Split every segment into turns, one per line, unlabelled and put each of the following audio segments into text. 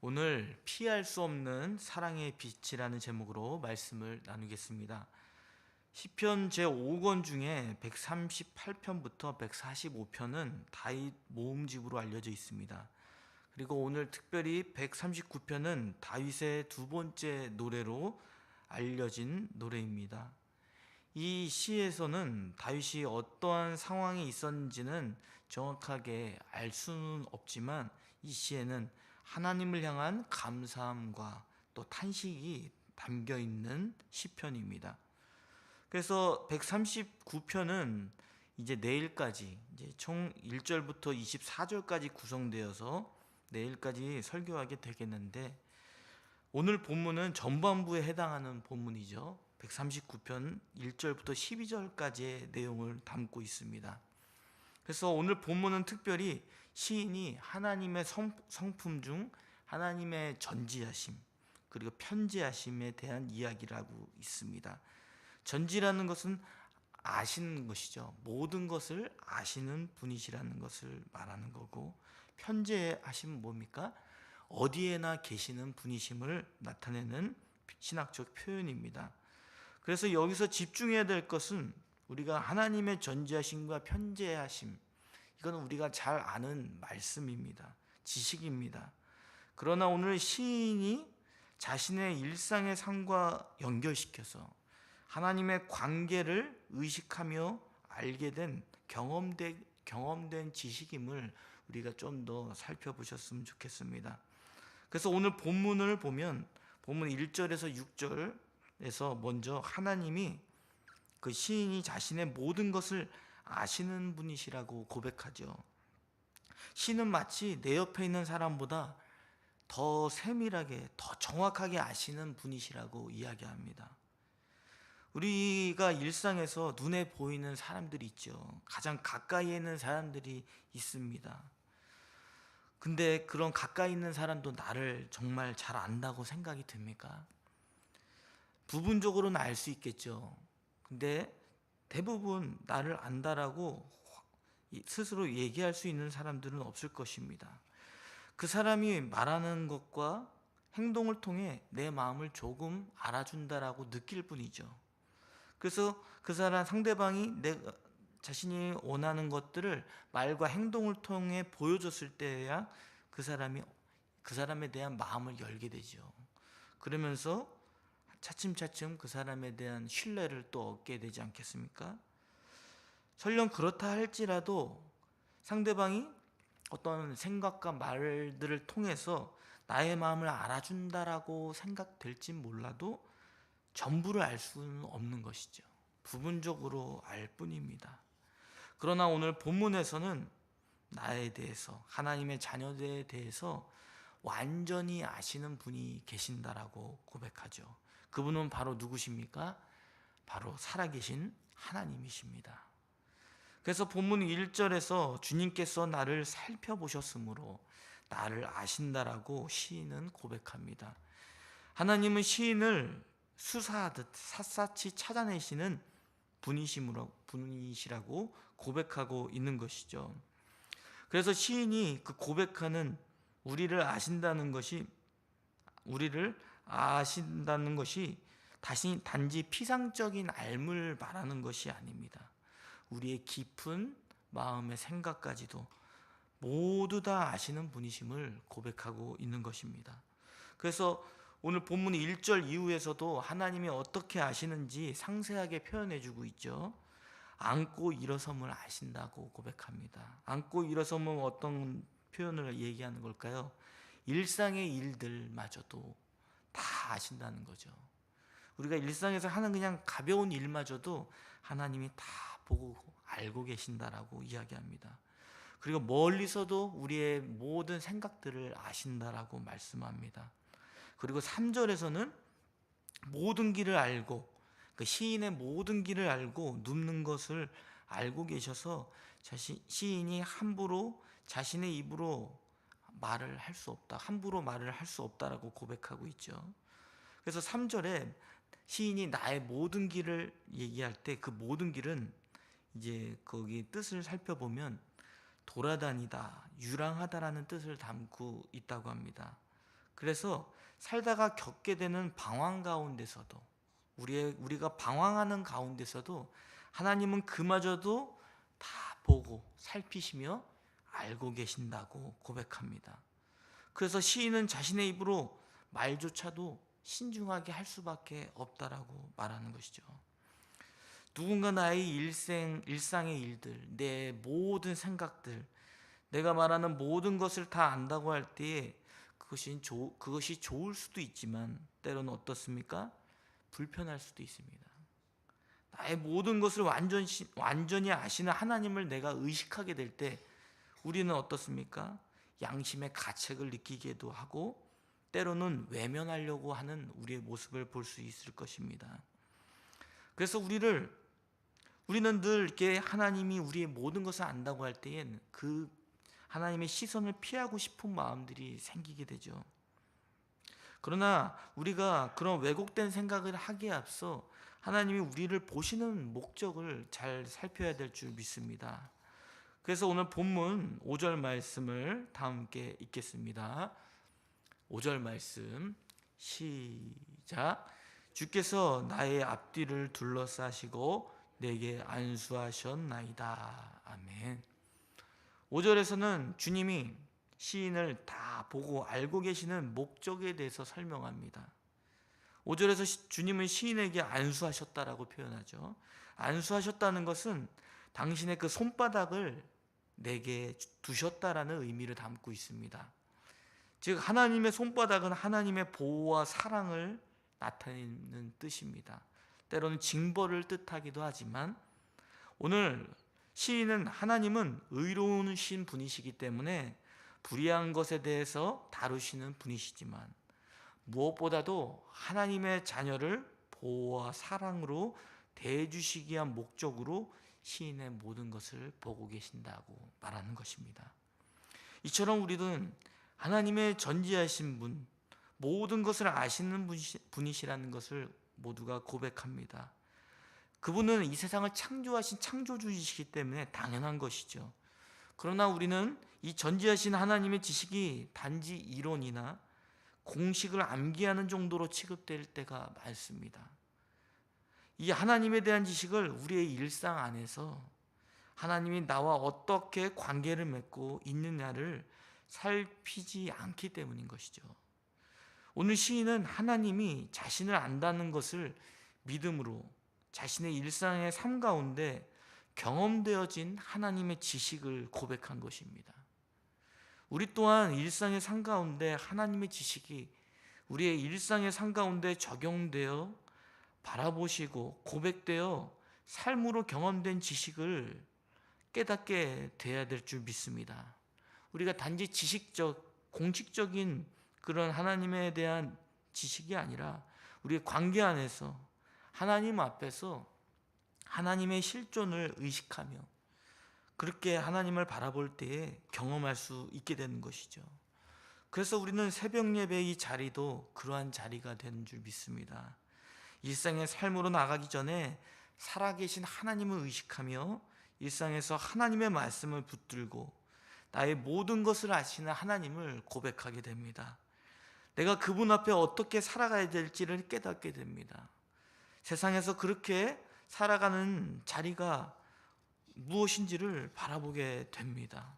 오늘 피할 수 없는 사랑의 빛이라는 제목으로 말씀을 나누겠습니다. 시편 제5권 중에 138편부터 145편은 다윗 모음집으로 알려져 있습니다. 그리고 오늘 특별히 139편은 다윗의 두 번째 노래로 알려진 노래입니다. 이 시에서는 다윗이 어떠한 상황이 있었는지는 정확하게 알 수는 없지만 이 시에는 하나님을 향한 감사함과 또 탄식이 담겨 있는 시편입니다. 그래서 139편은 이제 내일까지 이제 총 1절부터 24절까지 구성되어서 내일까지 설교하게 되겠는데 오늘 본문은 전반부에 해당하는 본문이죠. 139편 1절부터 12절까지의 내용을 담고 있습니다. 그래서 오늘 본문은 특별히 시인이 하나님의 성, 성품 중 하나님의 전지하심 그리고 편지하심에 대한 이야기를 하고 있습니다. 전지라는 것은 아시는 것이죠. 모든 것을 아시는 분이시라는 것을 말하는 거고 편지하심은 뭡니까? 어디에나 계시는 분이심을 나타내는 신학적 표현입니다. 그래서 여기서 집중해야 될 것은 우리가 하나님의 전지하심과 편재하심 이거는 우리가 잘 아는 말씀입니다. 지식입니다. 그러나 오늘 시인이 자신의 일상의 삶과 연결시켜서 하나님의 관계를 의식하며 알게 된 경험된 경험된 지식임을 우리가 좀 더 살펴보셨으면 좋겠습니다. 그래서 오늘 본문을 보면 본문 1절에서 6절에서 먼저 하나님이 그 시인이 자신의 모든 것을 아시는 분이시라고 고백하죠. 시는 마치 내 옆에 있는 사람보다 더 세밀하게, 더 정확하게 아시는 분이시라고 이야기합니다. 우리가 일상에서 눈에 보이는 사람들이 있죠. 가장 가까이 있는 사람들이 있습니다. 근데 그런 가까이 있는 사람도 나를 정말 잘 안다고 생각이 듭니까? 부분적으로는 알 수 있겠죠. 근데 대부분 나를 안다라고 스스로 얘기할 수 있는 사람들은 없을 것입니다. 그 사람이 말하는 것과 행동을 통해 내 마음을 조금 알아준다라고 느낄 뿐이죠. 그래서 그 사람 상대방이 내 자신이 원하는 것들을 말과 행동을 통해 보여줬을 때야 그 사람이 그 사람에 대한 마음을 열게 되죠. 그러면서 차츰차츰 그 사람에 대한 신뢰를 또 얻게 되지 않겠습니까? 설령 그렇다 할지라도 상대방이 어떤 생각과 말들을 통해서 나의 마음을 알아준다라고 생각될진 몰라도 전부를 알 수는 없는 것이죠. 부분적으로 알 뿐입니다. 그러나 오늘 본문에서는 나에 대해서 하나님의 자녀에 대해서 완전히 아시는 분이 계신다라고 고백하죠. 그분은 바로 누구십니까? 바로 살아계신 하나님이십니다. 그래서 본문 1절에서 주님께서 나를 살펴보셨으므로 나를 아신다라고 시인은 고백합니다. 하나님은 시인을 수사하듯 샅샅이 찾아내시는 분이시므로 분이시라고 고백하고 있는 것이죠. 그래서 시인이 그 고백하는 우리를 아신다는 것이 우리를 아신다는 것이 다시 단지 피상적인 알물 말하는 것이 아닙니다. 우리의 깊은 마음의 생각까지도 모두 다 아시는 분이심을 고백하고 있는 것입니다. 그래서 오늘 본문 1절 이후에서도 하나님이 어떻게 아시는지 상세하게 표현해 주고 있죠. 안고 일어섬을 아신다고 고백합니다. 안고 일어섬은 어떤 표현을 얘기하는 걸까요? 일상의 일들마저도 다 아신다는 거죠. 우리가 일상에서 하는 그냥 가벼운 일마저도 하나님이 다 보고 알고 계신다라고 이야기합니다. 그리고 멀리서도 우리의 모든 생각들을 아신다라고 말씀합니다. 그리고 3절에서는 모든 길을 알고 그 시인의 모든 길을 알고 눕는 것을 알고 계셔서 자신 시인이 함부로 자신의 입으로 말을 할 수 없다. 함부로 말을 할 수 없다라고 고백하고 있죠. 그래서 3절에 시인이 나의 모든 길을 얘기할 때 그 모든 길은 이제 거기 뜻을 살펴보면 돌아다니다, 유랑하다라는 뜻을 담고 있다고 합니다. 그래서 살다가 겪게 되는 방황 가운데서도 우리의 우리가 방황하는 가운데서도 하나님은 그마저도 다 보고 살피시며 알고 계신다고 고백합니다. 그래서 시인은 자신의 입으로 말조차도 신중하게 할 수밖에 없다라고 말하는 것이죠. 누군가 나의 일생 일상의 일들, 내 모든 생각들, 내가 말하는 모든 것을 다 안다고 할 때에 그것이 조, 그것이 좋을 수도 있지만 때로는 어떻습니까? 불편할 수도 있습니다. 나의 모든 것을 완전 완전히 아시는 하나님을 내가 의식하게 될 때 우리는 어떻습니까? 양심의 가책을 느끼기도 하고 때로는 외면하려고 하는 우리의 모습을 볼 수 있을 것입니다. 그래서 우리를 우리는 늘 이렇게 하나님이 우리의 모든 것을 안다고 할 때엔 그 하나님의 시선을 피하고 싶은 마음들이 생기게 되죠. 그러나 우리가 그런 왜곡된 생각을 하기에 앞서 하나님이 우리를 보시는 목적을 잘 살펴야 될 줄 믿습니다. 그래서 오늘 본문 5절 말씀을 다 함께 읽겠습니다. 5절 말씀 시작 주께서 나의 앞뒤를 둘러싸시고 내게 안수하셨나이다. 아멘. 5절에서는 주님이 시인을 다 보고 알고 계시는 목적에 대해서 설명합니다. 5절에서 주님은 시인에게 안수하셨다라고 표현하죠. 안수하셨다는 것은 당신의 그 손바닥을 내게 두셨다라는 의미를 담고 있습니다. 즉 하나님의 손바닥은 하나님의 보호와 사랑을 나타내는 뜻입니다. 때로는 징벌을 뜻하기도 하지만 오늘 시인은 하나님은 의로우신 분이시기 때문에 불의한 것에 대해서 다루시는 분이시지만 무엇보다도 하나님의 자녀를 보호와 사랑으로 대해주시기 위한 목적으로 시인의 모든 것을 보고 계신다고 말하는 것입니다. 이처럼 우리는 하나님의 전지하신 분, 모든 것을 아시는 분이시라는 것을 모두가 고백합니다. 그분은 이 세상을 창조하신 창조주이시기 때문에 당연한 것이죠. 그러나 우리는 이 전지하신 하나님의 지식이 단지 이론이나 공식을 암기하는 정도로 취급될 때가 많습니다. 이 하나님에 대한 지식을 우리의 일상 안에서 하나님이 나와 어떻게 관계를 맺고 있느냐를 살피지 않기 때문인 것이죠. 오늘 시인은 하나님이 자신을 안다는 것을 믿음으로 자신의 일상의 삶 가운데 경험되어진 하나님의 지식을 고백한 것입니다. 우리 또한 일상의 삶 가운데 하나님의 지식이 우리의 일상의 삶 가운데 적용되어 바라보시고 고백되어 삶으로 경험된 지식을 깨닫게 돼야 될 줄 믿습니다. 우리가 단지 지식적, 공식적인 그런 하나님에 대한 지식이 아니라 우리의 관계 안에서 하나님 앞에서 하나님의 실존을 의식하며 그렇게 하나님을 바라볼 때에 경험할 수 있게 되는 것이죠. 그래서 우리는 새벽 예배 이 자리도 그러한 자리가 되는 줄 믿습니다. 일상의 삶으로 나가기 전에 살아계신 하나님을 의식하며 일상에서 하나님의 말씀을 붙들고 나의 모든 것을 아시는 하나님을 고백하게 됩니다. 내가 그분 앞에 어떻게 살아가야 될지를 깨닫게 됩니다. 세상에서 그렇게 살아가는 자리가 무엇인지를 바라보게 됩니다.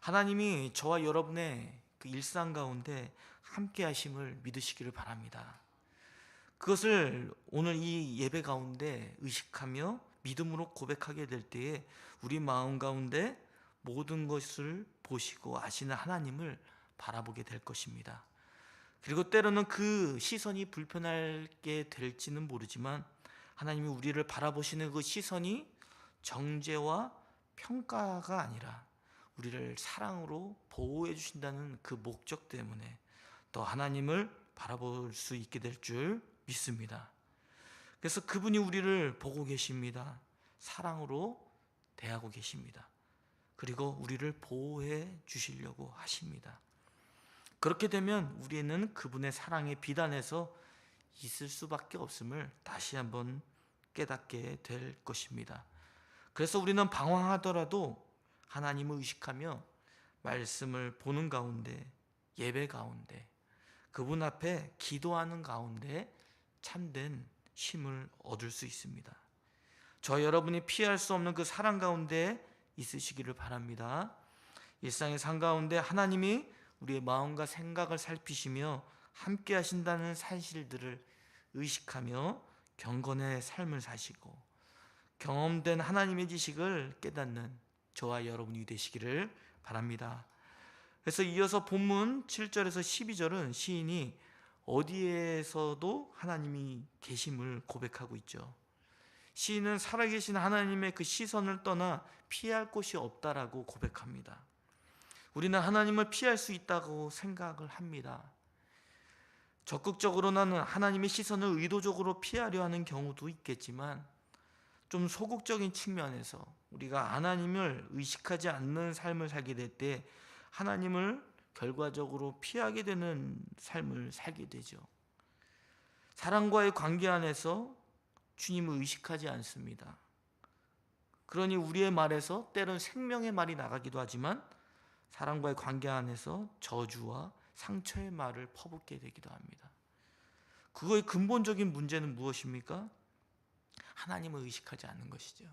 하나님이 저와 여러분의 그 일상 가운데 함께 하심을 믿으시기를 바랍니다. 그것을 오늘 이 예배 가운데 의식하며 믿음으로 고백하게 될 때에 우리 마음 가운데 모든 것을 보시고 아시는 하나님을 바라보게 될 것입니다. 그리고 때로는 그 시선이 불편하게 될지는 모르지만 하나님이 우리를 바라보시는 그 시선이 정죄와 평가가 아니라 우리를 사랑으로 보호해 주신다는 그 목적 때문에 또 하나님을 바라볼 수 있게 될 줄 믿습니다. 그래서 그분이 우리를 보고 계십니다. 사랑으로 대하고 계십니다. 그리고 우리를 보호해 주시려고 하십니다. 그렇게 되면 우리는 그분의 사랑에 비단해서 있을 수밖에 없음을 다시 한번 깨닫게 될 것입니다. 그래서 우리는 방황하더라도 하나님을 의식하며 말씀을 보는 가운데 예배 가운데 그분 앞에 기도하는 가운데 참된 힘을 얻을 수 있습니다. 저 여러분이 피할 수 없는 그 사랑 가운데 있으시기를 바랍니다. 일상의 삶 가운데 하나님이 우리의 마음과 생각을 살피시며 함께 하신다는 사실들을 의식하며 경건의 삶을 사시고 경험된 하나님의 지식을 깨닫는 저와 여러분이 되시기를 바랍니다. 그래서 이어서 본문 7절에서 12절은 시인이 어디에서도 하나님이 계심을 고백하고 있죠. 시인은 살아계신 하나님의 그 시선을 떠나 피할 곳이 없다라고 고백합니다. 우리는 하나님을 피할 수 있다고 생각을 합니다. 적극적으로는 하나님의 시선을 의도적으로 피하려 하는 경우도 있겠지만 좀 소극적인 측면에서 우리가 하나님을 의식하지 않는 삶을 살게 될 때 하나님을 결과적으로 피하게 되는 삶을 살게 되죠. 사랑과의 관계 안에서 주님을 의식하지 않습니다. 그러니 우리의 말에서 때론 생명의 말이 나가기도 하지만 사랑과의 관계 안에서 저주와 상처의 말을 퍼붓게 되기도 합니다. 그거의 근본적인 문제는 무엇입니까? 하나님을 의식하지 않는 것이죠.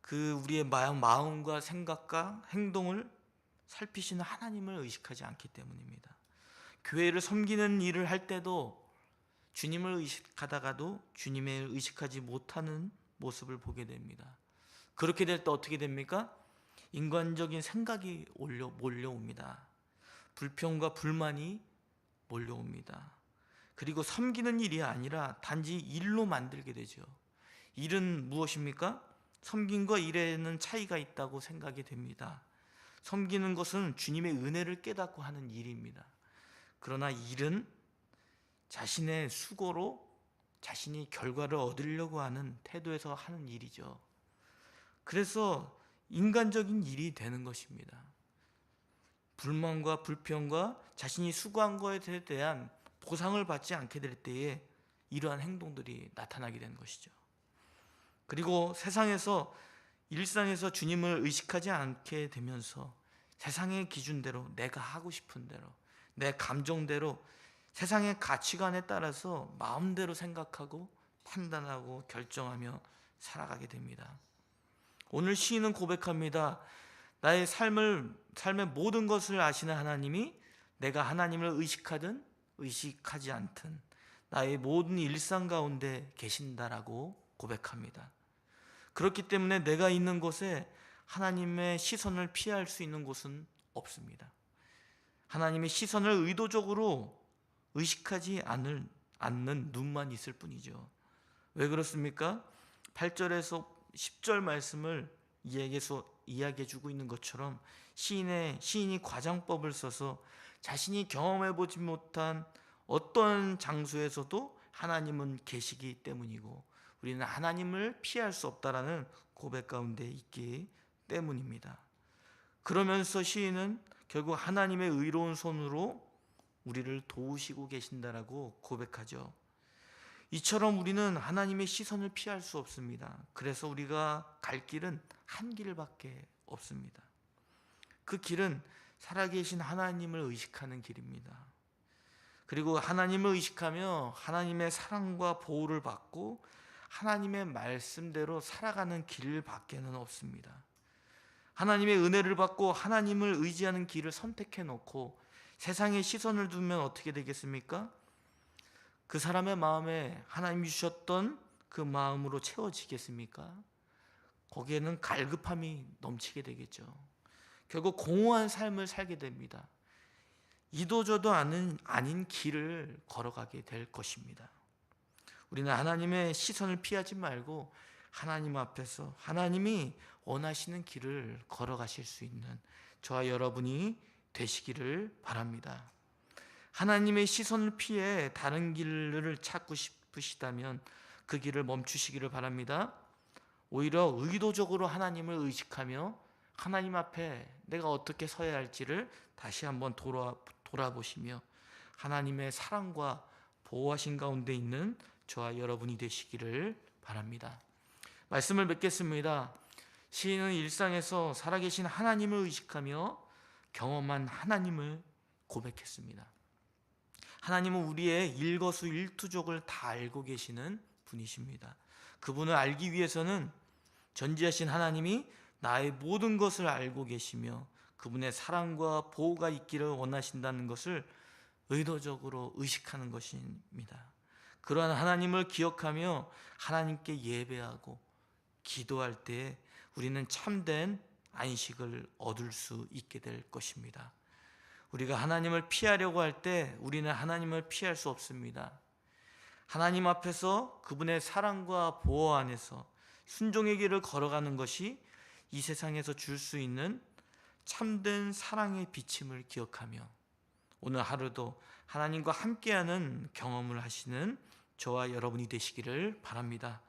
그 우리의 마음, 마음과 생각과 행동을 살피시는 하나님을 의식하지 않기 때문입니다. 교회를 섬기는 일을 할 때도 주님을 의식하다가도 주님을 의식하지 못하는 모습을 보게 됩니다. 그렇게 될 때 어떻게 됩니까? 인간적인 생각이 올려 몰려옵니다. 불평과 불만이 몰려옵니다. 그리고 섬기는 일이 아니라 단지 일로 만들게 되죠. 일은 무엇입니까? 섬김과 일에는 차이가 있다고 생각이 됩니다. 섬기는 것은 주님의 은혜를 깨닫고 하는 일입니다. 그러나 일은 자신의 수고로 자신이 결과를 얻으려고 하는 태도에서 하는 일이죠. 그래서 인간적인 일이 되는 것입니다. 불만과 불평과 자신이 수고한 것에 대한 보상을 받지 않게 될 때에 이러한 행동들이 나타나게 되는 것이죠. 그리고 세상에서 일상에서 주님을 의식하지 않게 되면서 세상의 기준대로 내가 하고 싶은 대로 내 감정대로 세상의 가치관에 따라서 마음대로 생각하고 판단하고 결정하며 살아가게 됩니다. 오늘 시인은 고백합니다. 나의 삶을 삶의 모든 것을 아시는 하나님이 내가 하나님을 의식하든 의식하지 않든 나의 모든 일상 가운데 계신다라고 고백합니다. 그렇기 때문에 내가 있는 곳에 하나님의 시선을 피할 수 있는 곳은 없습니다. 하나님의 시선을 의도적으로 의식하지 않을, 않는 눈만 있을 뿐이죠. 왜 그렇습니까? 8절에서 10절 말씀을 이야기해서 이야기해 주고 있는 것처럼 시인의 시인이 과장법을 써서 자신이 경험해 보지 못한 어떤 장소에서도 하나님은 계시기 때문이고 우리는 하나님을 피할 수 없다라는 고백 가운데 있기 때문입니다. 그러면서 시인은 결국 하나님의 의로운 손으로 우리를 도우시고 계신다라고 고백하죠. 이처럼 우리는 하나님의 시선을 피할 수 없습니다. 그래서 우리가 갈 길은 한 길밖에 없습니다. 그 길은 살아계신 하나님을 의식하는 길입니다. 그리고 하나님을 의식하며 하나님의 사랑과 보호를 받고 하나님의 말씀대로 살아가는 길밖에는 없습니다. 하나님의 은혜를 받고 하나님을 의지하는 길을 선택해 놓고 세상의 시선을 두면 어떻게 되겠습니까? 그 사람의 마음에 하나님이 주셨던 그 마음으로 채워지겠습니까? 거기에는 갈급함이 넘치게 되겠죠. 결국 공허한 삶을 살게 됩니다. 이도저도 아닌 길을 걸어가게 될 것입니다. 우리는 하나님의 시선을 피하지 말고 하나님 앞에서 하나님이 원하시는 길을 걸어가실 수 있는 저와 여러분이 되시기를 바랍니다. 하나님의 시선을 피해 다른 길을 찾고 싶으시다면 그 길을 멈추시기를 바랍니다. 오히려 의도적으로 하나님을 의식하며 하나님 앞에 내가 어떻게 서야 할지를 다시 한번 돌아, 돌아보시며 하나님의 사랑과 보호하신 가운데 있는 저와 여러분이 되시기를 바랍니다. 말씀을 맺겠습니다. 시인은 일상에서 살아계신 하나님을 의식하며 경험한 하나님을 고백했습니다. 하나님은 우리의 일거수일투족을 다 알고 계시는 분이십니다. 그분을 알기 위해서는 전지하신 하나님이 나의 모든 것을 알고 계시며 그분의 사랑과 보호가 있기를 원하신다는 것을 의도적으로 의식하는 것입니다. 그러한 하나님을 기억하며 하나님께 예배하고 기도할 때 우리는 참된 안식을 얻을 수 있게 될 것입니다. 우리가 하나님을 피하려고 할 때 우리는 하나님을 피할 수 없습니다. 하나님 앞에서 그분의 사랑과 보호 안에서 순종의 길을 걸어가는 것이 이 세상에서 줄 수 있는 참된 사랑의 비침을 기억하며 오늘 하루도 하나님과 함께하는 경험을 하시는 저와 여러분이 되시기를 바랍니다.